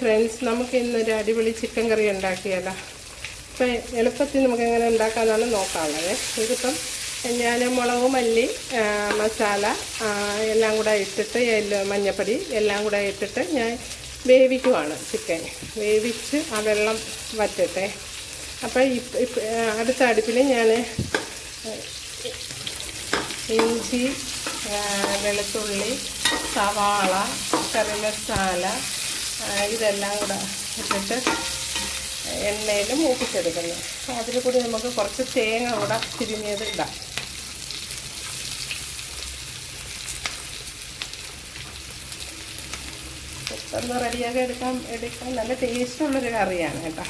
Friends നമുക്ക് ഇന്നൊരു അടിപൊളി ചിക്കൻ കറി ഉണ്ടാക്കിയാലോ അപ്പം എളുപ്പത്തിൽ നമുക്ക് എങ്ങനെ ഉണ്ടാക്കാമെന്നാണ് നോക്കാനുള്ളത്. ഇതിപ്പം ഞാൻ മുളക് മല്ലി മസാല എല്ലാം കൂടെ ഇട്ടിട്ട് മഞ്ഞപ്പൊടി എല്ലാം കൂടെ ഇട്ടിട്ട് ഞാൻ വേവിക്കുവാണ് ചിക്കൻ വേവിച്ച് ആ വെള്ളം വറ്റട്ടെ. അപ്പം അടുത്ത അടുപ്പിൽ ഞാൻ ഇഞ്ചി വെളുത്തുള്ളി സവാള കറി മസാല ഇതെല്ലാം കൂടെ ഇട്ടിട്ട് എണ്ണയിൽ മൂപ്പിച്ചെടുക്കുന്നു. അതിൽ കൂടി നമുക്ക് കുറച്ച് തേങ്ങ കൂടെ തിരിഞ്ഞത് ഇടാം. പെട്ടെന്ന് റെഡിയാക്കി എടുക്കാൻ എടുക്കാൻ നല്ല ടേസ്റ്റുള്ളൊരു കറിയാണ് കേട്ടോ.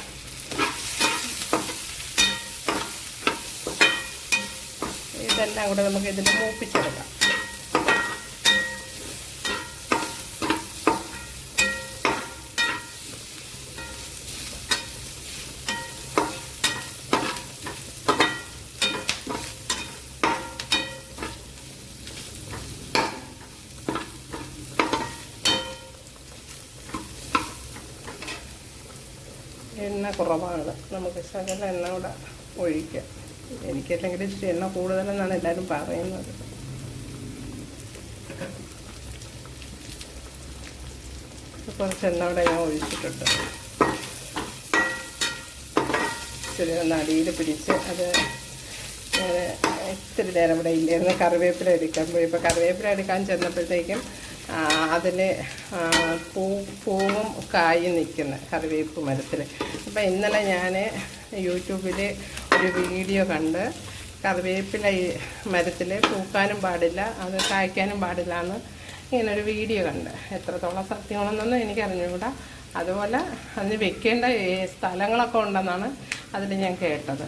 ഇതെല്ലാം കൂടെ നമുക്ക് ഇതിൽ മൂപ്പിച്ചെടുക്കാം. എണ്ണ കുറവാണ്. നമുക്ക് ശകല എണ്ണ കൂടെ ഒഴിക്കാം. എനിക്കല്ലെങ്കിൽ ഇച്ചിരി എണ്ണ കൂടുതലെന്നാണ് എല്ലാവരും പറയുന്നത്. കുറച്ച് എണ്ണ കൂടെ ഞാൻ ഒഴിച്ചിട്ടുണ്ട്. ഇച്ചിരി ഒന്ന് അടിയിൽ പിടിച്ച് അത് ഇത്തിരി നേരം ഇവിടെ ഇല്ലായിരുന്നു കറിവേപ്പില എടുക്കാൻ പോയി. ഇപ്പോൾ കറിവേപ്പില എടുക്കാൻ ചെന്നപ്പോഴത്തേക്കും അതിൽ പൂ പൂവും കായും നിൽക്കുന്ന കറിവേപ്പ് മരത്തിൽ. അപ്പം ഇന്നലെ ഞാൻ യൂട്യൂബിൽ ഒരു വീഡിയോ കണ്ട് കറിവേപ്പില മരത്തിൽ പൂക്കാനും പാടില്ല അത് കായ്ക്കാനും പാടില്ല എന്ന് ഇങ്ങനൊരു വീഡിയോ കണ്ട്. എത്രത്തോളം സത്യമാണെന്നൊന്നും എനിക്കറിഞ്ഞുകൂടാ. അതുപോലെ അതിന് വെക്കേണ്ട സ്ഥലങ്ങളൊക്കെ ഉണ്ടെന്നാണ് അതിൽ ഞാൻ കേട്ടത്.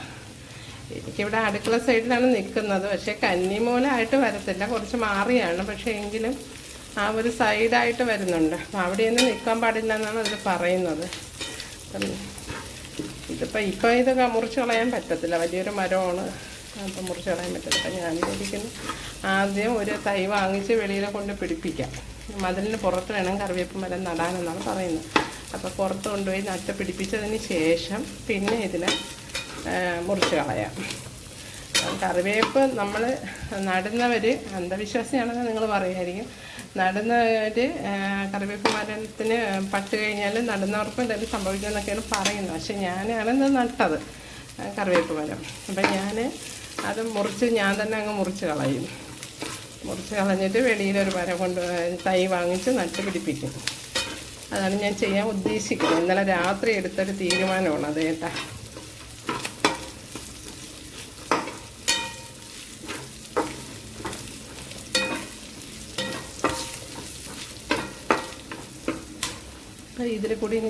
എനിക്കിവിടെ അടുക്കള സൈഡിലാണ് നിൽക്കുന്നത്. പക്ഷേ കന്നിമൂലമായിട്ട് വരത്തില്ല. കുറച്ച് മാറിയാണ്. പക്ഷേ എങ്കിലും ആ ഒരു സൈഡായിട്ട് വരുന്നുണ്ട്. അപ്പം അവിടെയൊന്നും നിൽക്കാൻ പാടില്ല എന്നാണ് അതിൽ പറയുന്നത് ഇതിപ്പോൾ ഇപ്പോൾ ഇത് മുറിച്ച് കളയാൻ പറ്റത്തില്ല. വലിയൊരു മരമാണ്. അപ്പം മുറിച്ച് കളയാൻ പറ്റത്തില്ല. അപ്പം ഞാൻ വിചാരിക്കുന്നു ആദ്യം ഒരു തൈ വാങ്ങിച്ച് വെളിയിൽ കൊണ്ട് പിടിപ്പിക്കാം. മതിലിന് പുറത്ത് വേണം കറിവേപ്പ് മരം നടാനെന്നാണ് പറയുന്നത്. അപ്പോൾ പുറത്ത് കൊണ്ടുപോയി നട്ട് പിടിപ്പിച്ചതിന് ശേഷം പിന്നെ ഇതിനെ മുറിച്ച് കളയാം. കറിവേപ്പ് നമ്മൾ നടുന്നവർ അന്ധവിശ്വാസിയാണെന്ന് നിങ്ങൾ പറയുമായിരിക്കും നടുന്നവർ കറിവേപ്പ് മരത്തിന് പട്ട് കഴിഞ്ഞാൽ നടുന്നവർക്ക് എന്തെങ്കിലും സംഭവിക്കുമെന്നൊക്കെയാണ് പറയുന്നത്. പക്ഷേ ഞാനാണ് ഇത് നട്ടത് കറിവേപ്പ് മരം. അപ്പം ഞാൻ അത് മുറിച്ച് ഞാൻ തന്നെ അങ്ങ് മുറിച്ച് കളയും. മുറിച്ച് കളഞ്ഞിട്ട് വെളിയിലൊരു മരം കൊണ്ട് തൈ വാങ്ങിച്ച് നട്ട് പിടിപ്പിക്കും. അതാണ് ഞാൻ ചെയ്യാൻ ഉദ്ദേശിക്കുന്നത്. ഇന്നലെ രാത്രി എടുത്തൊരു തീരുമാനമാണ് അത് ഇതിൽ കൂടി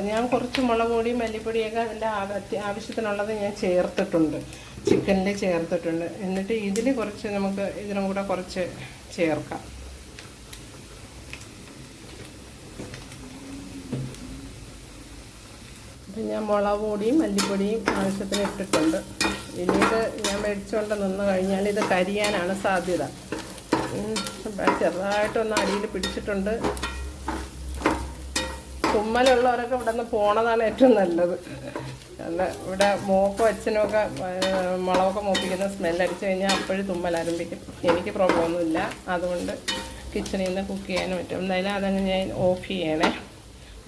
ഞാൻ കുറച്ച് മുളക് പൊടി മല്ലിപ്പൊടിയൊക്കെ അതിന്റെ ആവ- ആവശ്യത്തിനുള്ളത് ഞാൻ ചേർത്തിട്ടുണ്ട്. ചിക്കനിൽ ചേർത്തിട്ടുണ്ട്. എന്നിട്ട് ഇതിൽ കുറച്ച് നമുക്ക് ഇതിനും കൂടെ കുറച്ച് ചേർക്കാം. അപ്പം ഞാൻ മുളക് പൊടിയും മല്ലിപ്പൊടിയും ആവശ്യത്തിന് ഇട്ടിട്ടുണ്ട്. ഇനിയിത് ഞാൻ മേടിച്ചുകൊണ്ട് നിന്ന് കഴിഞ്ഞാൽ ഇത് കരിയാനാണ് സാധ്യത. ചെറുതായിട്ടൊന്ന് അടിയിൽ പിടിച്ചിട്ടുണ്ട്. തുമ്മലുള്ളവരൊക്കെ ഇവിടെ നിന്ന് പോണതാണ് ഏറ്റവും നല്ലത്. അല്ല ഇവിടെ മോക്കും അച്ഛനും ഒക്കെ ആ, മുളകൊക്കെ മൂപ്പിക്കുന്ന സ്മെല്ലടിച്ചു കഴിഞ്ഞാൽ അപ്പോഴും തുമ്മൽ ആരംഭിക്കും. എനിക്ക് പ്രോബ്ലം ഒന്നുമില്ല അതുകൊണ്ട് കിച്ചണിൽ നിന്ന് കുക്ക് ചെയ്യാനും പറ്റും. എന്തായാലും അതങ്ങ് ഞാൻ ഓഫ് ചെയ്യണേ.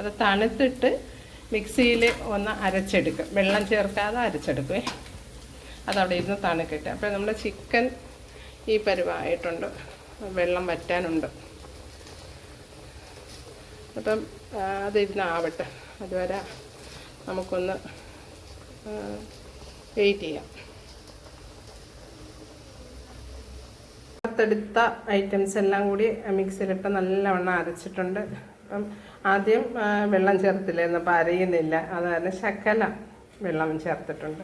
അത് തണുത്തിട്ട് മിക്സിയിൽ ഒന്ന് അരച്ചെടുക്കും. വെള്ളം ചേർക്കാതെ അരച്ചെടുക്കുവേ. അതവിടെ ഇരുന്ന് തണുക്കട്ടെ. അപ്പോൾ നമ്മുടെ ചിക്കൻ ഈ പരുവായിട്ടുണ്ട്. വെള്ളം വറ്റാനുണ്ട്. അപ്പം അതിരുന്നാവട്ടെ അതിരുന്ന് അതുവരെ നമുക്കൊന്ന് വെയിറ്റ് ചെയ്യാം. വറുത്തെടുത്ത ഐറ്റംസ് എല്ലാം കൂടി മിക്സിയിലിട്ട് നല്ലവണ്ണം അരച്ചിട്ടുണ്ട്. അപ്പം ആദ്യം വെള്ളം ചേർത്തില്ലായിരുന്നു അപ്പോൾ അരയുന്നില്ല. അത് കാരണം ശക്കല വെള്ളം ചേർത്തിട്ടുണ്ട്.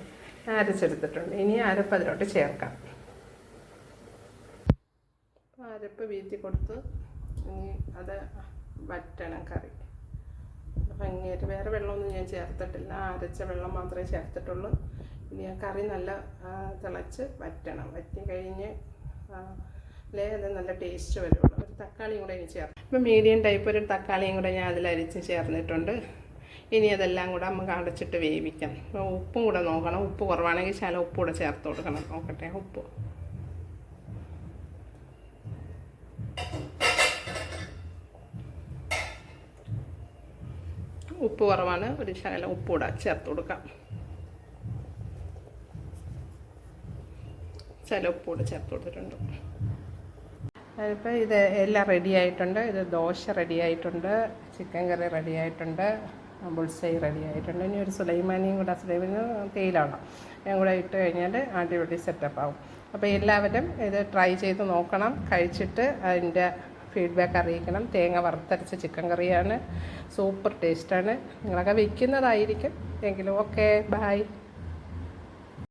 അരച്ചെടുത്തിട്ടുണ്ട്. ഇനി അരപ്പ് അതിലോട്ട് ചേർക്കാം. അരപ്പ് വീത്തി കൊടുത്ത് ഇനി അത് വറ്റണം കറി. ഭംഗിയായിട്ട് വേറെ വെള്ളമൊന്നും ഞാൻ ചേർത്തിട്ടില്ല. അരച്ച വെള്ളം മാത്രമേ ചേർത്തിട്ടുള്ളൂ. ഇനി ആ കറി നല്ല തിളച്ച് വറ്റണം. വറ്റി കഴിഞ്ഞ് ആ, അത് നല്ല ടേസ്റ്റ് വരുള്ളൂ. ഒരു തക്കാളിയും കൂടെ ഇനി ചേർക്കാം ഇപ്പം മീഡിയം ടൈപ്പ് ഒരു തക്കാളിയും കൂടെ ഞാൻ അതിൽ അരിച്ച് ചേർന്നിട്ടുണ്ട്. ഇനി അതെല്ലാം കൂടെ നമുക്ക് അടച്ചിട്ട് വേവിക്കാം. ഉപ്പും കൂടെ നോക്കണം. ഉപ്പ് കുറവാണെങ്കിൽ ചില ഉപ്പ് കൂടെ ചേർത്ത് കൊടുക്കണം. നോക്കട്ടെ ഉപ്പ്. ഉപ്പ് കുറവാണ്. ഒരു ശകലം ഉപ്പ് കൂടെ ചേർത്ത് കൊടുക്കാം. ചില ഉപ്പ് കൂടെ ചേർത്ത് കൊടുത്തിട്ടുണ്ട്. അതിപ്പോൾ ഇത് എല്ലാം റെഡി ആയിട്ടുണ്ട്. ഇത് ദോശ റെഡി ആയിട്ടുണ്ട്. ചിക്കൻ കറി റെഡി ആയിട്ടുണ്ട്. ബുൾസൈ റെഡി ആയിട്ടുണ്ട്. ഇനി ഒരു സുലൈമാനിയും കൂടെ സുലൈമാനി തേയിലാണ്. ഞാൻ കൂടെ ഇട്ട് കഴിഞ്ഞാൽ അടിപൊളി സെറ്റപ്പ് ആവും. അപ്പോൾ എല്ലാവരും ഇത് ട്രൈ ചെയ്ത് നോക്കണം. കഴിച്ചിട്ട് അതിന്റെ ഫീഡ്ബാക്ക് അറിയിക്കണം. തേങ്ങ വറുത്തരച്ച ചിക്കൻ കറിയാണ്. സൂപ്പർ ടേസ്റ്റാണ് നിങ്ങളൊക്കെ വയ്ക്കുന്നതായിരിക്കും എങ്കിലും ഓക്കെ ബായ്